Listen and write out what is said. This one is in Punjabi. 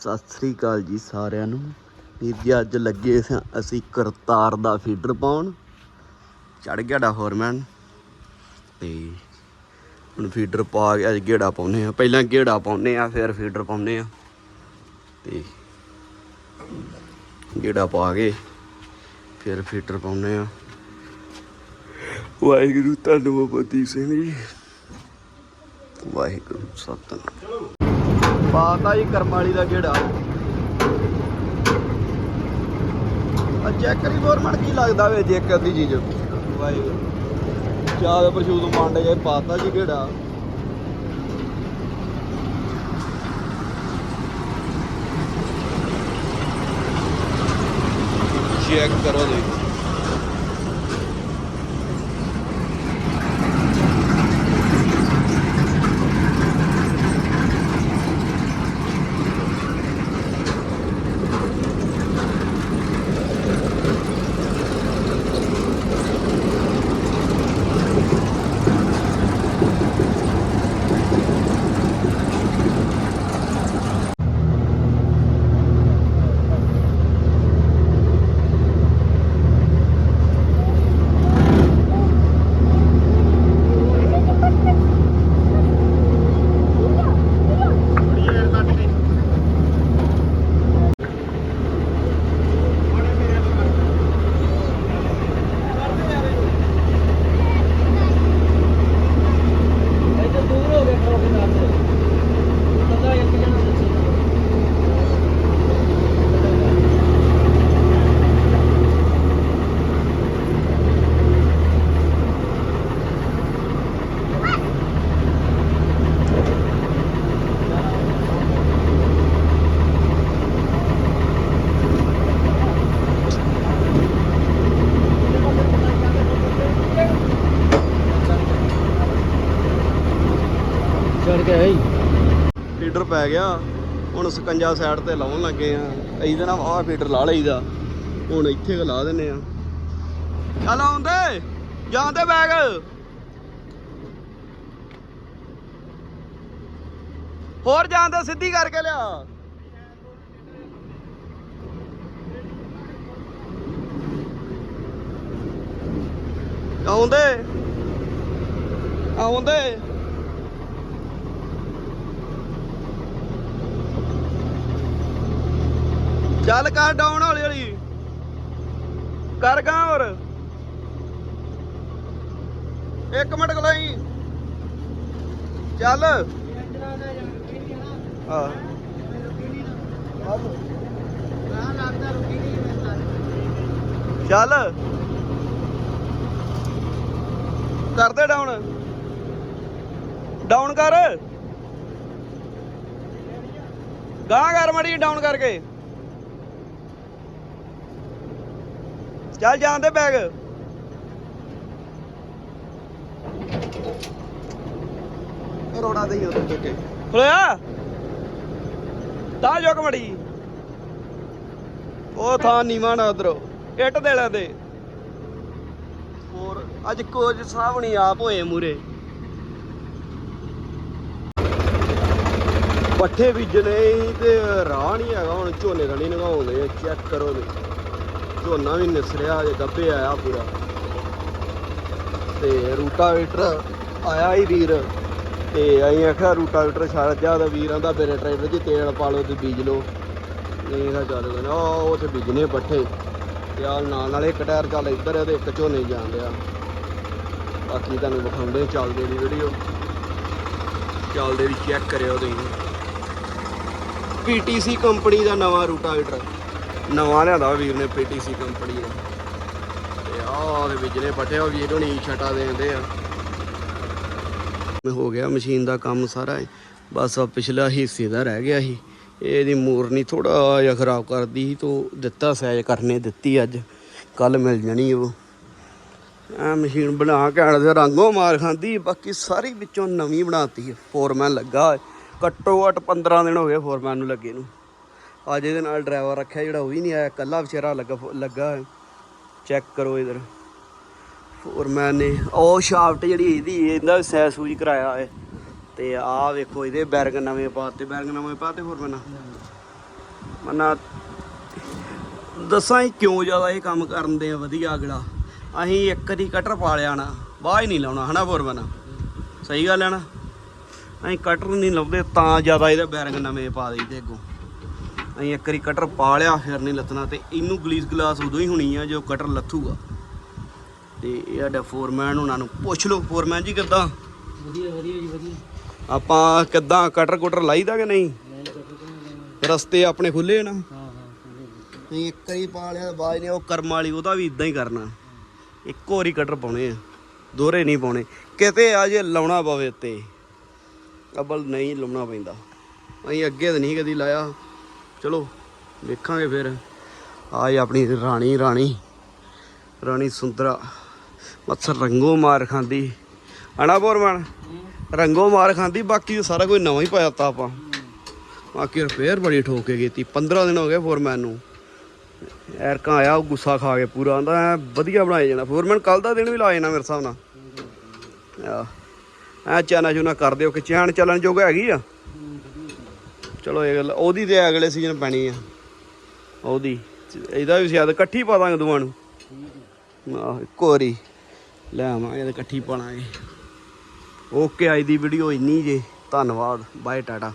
ਸਤਿ ਸ੍ਰੀ ਅਕਾਲ ਜੀ ਸਾਰਿਆਂ ਨੂੰ। ਵੀਰ ਜੀ, ਅੱਜ ਲੱਗੇ ਸਾਂ ਅਸੀਂ ਕਰਤਾਰ ਦਾ ਫੀਡਰ ਪਾਉਣ। ਚੜ ਗਿਆ ਡਾ ਫੋਰਮੈਨ ਤੇ ਹੁਣ ਫੀਡਰ ਪਾ ਕੇ ਅੱਜ ਗੇੜਾ ਪਾਉਨੇ ਆ ਪਹਿਲਾਂ ਗੇੜਾ ਪਾਉਨੇ ਆ ਫਿਰ ਫੀਡਰ ਪਾਉਨੇ ਆ ਤੇ ਗੇੜਾ ਪਾ ਕੇ ਫਿਰ ਫੀਡਰ ਪਾਉਨੇ ਆ ਵਾਹਿਗੁਰੂ, ਧੰਨਵਾਦ ਸਿੰਘ ਜੀ। ਵਾਹਿਗੁਰੂ ਸਤਿਨਾਮ ਪਾਤਾ ਜੀ ਕਰਮ ਦਾ ਗੇੜਾ। ਆ ਚੈੱਕ ਕਰੀ ਕੀ ਲੱਗਦਾ ਵੇ ਜੇ ਇੱਕ ਅੱਧੀ ਚੀਜ਼। ਵਾਹਿਗੁਰੂ। ਚਾਹ ਪ੍ਰਸ਼ੂਦ ਮੰਡ ਜੇ ਪਾਤਾ ਜੀ ਗੇੜਾ। ਚੈੱਕ ਕਰੋ ਜੀ ਇੱਥੇ ਦੂਰ ਹੋ ਗਏ ਖੜੋ ਕੇ ਨਾਲ ਪਤਾ ਇੱਕ ਜਣਾ ਦੱਸੀ ਚੜ ਕੇ ਆਈ ਫੀਡਰ ਪੈ ਗਿਆ। ਹੁਣ ਸਕੰਜਾ ਸਾਈਡ ਤੇ ਲਾਉਣ ਲੱਗੇ ਆ। ਇਹਦੇ ਨਾਲ ਆਹ ਫੀਡਰ ਲਾ ਲਈਦਾ। ਹੁਣ ਇੱਥੇ ਕੁ ਲਾ ਦਿੰਨੇ ਆ। ਚੱਲ ਆਉਂਦੇ। ਜਾਂਦੇ ਬੈਗ ਹੋਰ ਜਾਂਦੇ ਸਿੱਧੀ ਕਰਕੇ ਲਿਆ। ਆਉਂਦੇ। ਆਉਂਦੇ। ਚੱਲ ਕਰ ਡਾਊਨ ਹੌਲੀ ਹੌਲੀ। ਕਰ ਗਾ ਹੋਰ। ਇੱਕ ਮਿੰਟ ਖਲਾਈ ਚੱਲ। ਹਾਂ ਚੱਲ। ਕਰਦੇ ਡਾਊਨ ਡਾਊਨ ਕਰ। ਗਾਂ ਕਰ ਮੜੀ ਡਾਊਨ ਕਰਕੇ। ਚੱਲ ਜਾਂਦੇ ਬੈਗ। ਰੋੜਾ ਦੇ ਉਹ ਟੱਕੇ ਖਲੋਇਆ? ਤਾਂ ਜੋਕ ਮੜੀ। ਉਹ ਥਾਂ ਨੀਵਾਂ ਨਾ ਉਧਰੋਂ ਇੱਟ ਦੇ ਲੈ ਦੇ। ਹੋਰ ਅੱਜ ਸਾਹਿਬ ਨਹੀਂ ਆਪ ਹੋਏ ਮੂਰੇ। ਪੱਠੇ ਬੀਜਣੇ ਤੇ ਰਾਹ ਨਹੀਂ ਹੈਗਾ ਹੁਣ ਝੋਨੇ ਦਾ ਨਹੀਂ ਨਗਾਉਂਦੇ ਚੈੱਕ ਕਰੋ ਤੇ ਝੋਨਾ ਵੀ ਨਿਸਰਿਆ ਜੇ ਗੱਬੇ ਆਇਆ ਪੂਰਾ। ਤੇ ਰੂਟਾਵੇਟਰ ਆਇਆ ਹੀ ਵੀਰ। ਤੇ ਅਸੀਂ ਆਖਿਆ ਰੂਟਾਵੇਟਰ ਛੱਡ ਜਾ, ਤਾਂ ਵੀਰਾਂ ਦਾ ਮੇਰੇ ਟਰੈਕਟਰ 'ਚ ਤੇਲ ਪਾ ਲਓ ਤੇ ਬੀਜ ਲਓ। ਨਹੀਂ ਤਾਂ ਚੱਲ ਗਏ ਉਹ ਉੱਥੇ ਬੀਜਨੇ ਪੱਠੇ। ਤੇ ਆਹ ਨਾਲ ਨਾਲ ਇੱਕ ਟਾਇਰ ਚੱਲ ਇੱਧਰ ਆ ਤੇ ਇੱਕ ਝੋਨੇ ਜਾਣ ਡਿਆ। ਬਾਕੀ ਤੁਹਾਨੂੰ ਵਿਖਾਉਂਦੇ ਚੱਲਦੇ ਦੀ ਵੀਡੀਓ ਚੱਲਦੇ ਵੀ ਚੈੱਕ ਕਰਿਓ ਤੁਸੀਂ। ਪੀਟੀਸੀ ਕੰਪਨੀ ਦਾ ਨਵਾਂ ਰੂਟਾਵੇਟਰ। ਨਵਾਂ ਲਿਆਂਦਾ ਵੀਰ ਨੇ ਪੀਟੀਸੀ ਕੰਪਨੀ ਦਾ। ਤੇ ਆਹ ਦੇ ਵਿਜਲੇ ਪੱਠੇ ਉਹ ਵੀਰ ਹੁਣੀ ਛਟਾ ਦੇਂਦੇ ਆ। ਹੋ ਗਿਆ ਮਸ਼ੀਨ ਦਾ ਕੰਮ ਸਾਰਾ ਬਸ ਆ ਪਿਛਲਾ ਹਿੱਸੇ ਦਾ ਰਹਿ ਗਿਆ ਸੀ। ਇਹਦੀ ਮੂਰਨੀ ਥੋੜਾ ਜਿਹਾ ਖਰਾਬ ਕਰਦੀ ਸੀ, ਤੋਂ ਦਿੱਤਾ ਸਾਈਜ਼ ਕਰਨੇ ਦਿੱਤੀ ਅੱਜ। ਕੱਲ ਮਿਲ ਜਾਣੀ ਉਹ। ਆ ਮਸ਼ੀਨ ਬਣਾ ਕੇ ਆੜ ਦੇ ਰੰਗੋਂ ਮਾਰ ਖਾਂਦੀ ਬਾਕੀ ਸਾਰੀ ਵਿੱਚੋਂ ਨਵੀਂ ਬਣਾਤੀ ਹੈ ਫੋਰਮੈਨ ਲੱਗਾ ਘੱਟੋ ਘੱਟ 15 ਦਿਨ ਹੋ ਗਏ ਫੋਰਮੈਨ ਨੂੰ ਲੱਗੇ ਨੂੰ। ਅੱਜ ਇਹਦੇ ਨਾਲ ਡਰਾਈਵਰ ਰੱਖਿਆ ਜਿਹੜਾ ਉਹ ਵੀ ਨਹੀਂ ਆਇਆ ਕੱਲਾ ਵਿਚਾਰਾ ਲੱਗਾ ਲੱਗਾ ਚੈੱਕ ਕਰੋ ਇਧਰ। ਫੋਰ ਮੈਨੇ ਉਹ ਸ਼ਾਫਟ ਜਿਹੜੀ ਇਹਦੀ, ਇਹਦਾ ਸੈ ਸੂਜ ਕਰਾਇਆ ਹੈ ਤੇ ਆਹ ਵੇਖੋ ਇਹਦੇ ਬੈਰਗ ਨਵੇਂ ਪਾਤੇ, ਬੈਰਗ ਨਵੇਂ ਪਾਤੇ ਫੋਰਮੈਨ ਮਨਾ, ਦੱਸਾਂ ਹੀ ਕਿਉਂ ਜ਼ਿਆਦਾ ਇਹ ਕੰਮ ਕਰਨ ਦੇ ਆ, ਵਧੀਆ ਅਗਲਾ। ਅਸੀਂ ਇੱਕ ਦੀ ਕਟਰ ਪਾ ਲਿਆ ਨਾ ਬਾਹ ਹੀ ਨਹੀਂ ਲਾਉਣਾ, ਹਨਾ ਫੋਰਮਨ ਸਹੀ ਗੱਲ ਹੈ ਨਾ? ਅਸੀਂ ਕਟਰ ਨਹੀਂ ਲਾਉਂਦੇ ਤਾਂ ਜ਼ਿਆਦਾ ਇਹਦਾ ਬੈਰਗ ਨਵੇਂ ਪਾ ਦਈਦੇ ਅੱਗੋਂ। ਅਸੀਂ ਇੱਕ ਵਾਰੀ ਕਟਰ ਪਾ ਲਿਆ ਫਿਰ ਨਹੀਂ ਲੱਥਣਾ ਤੇ ਇਹਨੂੰ ਗਲੀਸ ਗਲਾਸ ਉਦੋਂ ਹੀ ਹੋਣੀ ਆ ਜੋ ਕਟਰ ਲੱਥੂਗਾ। ਤੇ ਇਹ ਸਾਡਾ ਫੋਰਮੈਨ ਉਹਨਾਂ ਨੂੰ ਪੁੱਛ ਲਓ। ਫੋਰਮੈਨ ਜੀ ਕਿੱਦਾਂ? ਵਧੀਆ ਵਧੀਆ ਜੀ ਵਧੀਆ। ਆਪਾਂ ਕਿੱਦਾਂ ਕਟਰ ਕੁਟਰ ਲਾਈਦਾ ਕਿ ਨਹੀਂ? ਤਾਂ ਰਸਤੇ ਆਪਣੇ ਖੁੱਲੇ ਨਾ। ਹਾਂ ਹਾਂ ਇੱਕ ਵਾਰੀ ਪਾ ਲਿਆ ਬਾਜ ਨੇ ਉਹ ਕਰਮ ਵਾਲੀ ਉਹਦਾ ਵੀ ਇਦਾਂ ਹੀ ਕਰਨਾ। ਇੱਕੋ ਵਾਰੀ ਕਟਰ ਪਾਉਣੇ ਆ। ਦੋਹਰੇ ਨਹੀਂ ਪਾਉਣੇ। ਕਿਤੇ ਆ ਜੇ ਲਾਉਣਾ ਪਵੇ ਉੱਤੇ ਅਬਲ ਨਹੀਂ ਲਾਉਣਾ ਪੈਂਦਾ। ਅਸੀਂ ਅੱਗੇ ਤਾਂ ਨਹੀਂ ਕਦੀ ਲਾਇਆ। ਚਲੋ, ਵੇਖਾਂਗੇ ਫਿਰ। ਆਜ ਆਪਣੀ ਰਾਣੀ ਰਾਣੀ। ਰਾਣੀ ਸੁੰਦਰਾ। ਮੱਛਰ ਰੰਗੋ ਮਾਰ ਖਾਂਦੀ। ਹਣਾ ਬੋਰਮਨ? ਰੰਗੋ ਮਾਰ ਖਾਂਦੀ, ਬਾਕੀ ਸਾਰਾ ਕੁਝ ਨਵਾਂ ਹੀ ਪਾਇਆ ਤਾ ਆਪਾਂ। ਬਾਕੀ ਰਿਪੇਅਰ ਬੜੀ ਠੋਕ ਕੇ ਕੀਤੀ। 15 ਦਿਨ ਹੋ ਗਏ ਫੋਰਮੈਨ ਨੂੰ। ਐਰਕਾਂ ਆਇਆ, ਉਹ ਗੁੱਸਾ ਖਾ ਕੇ ਪੂਰਾ। ਆਂਦਾ ਐ ਵਧੀਆ ਬਣਾਏ ਜਾਣਾ। ਫੋਰਮੈਨ ਕੱਲ ਦਾ ਦਿਨ ਵੀ ਲਾ ਜਾਣਾ ਮੇਰੇ ਹਿਸਾਬ ਨਾਲ। ਆ ਐ ਚਾਨਾ ਚੂਨਾ ਕਰ ਦਿਓ ਕਿ ਚੈਨ ਚੱਲਣ ਜੋਗ ਹੈਗੀ ਆ? ਚਲੋ ਇਹ ਗੱਲ, ਉਹਦੀ ਤੇ ਅਗਲੇ ਸੀਜ਼ਨ ਪੈਣੀ ਆ। ਉਹਦੀ, ਇਹਦਾ ਵੀ ਸ਼ਾਇਦ ਇਕੱਠੀ ਪਾ ਦਾਂਗੇ ਦੋਵਾਂ ਨੂੰ। ਆਹ, ਇੱਕੋ ਵਾਰੀ ਲੈ ਆਵਾਂਗੇ ਤੇ ਇਕੱਠੀ ਪਾਣਾਗੇ ਓਕੇ ਅੱਜ ਦੀ ਵੀਡੀਓ ਇੰਨੀ ਜੇ, ਧੰਨਵਾਦ ਬਾਏ ਟਾਟਾ।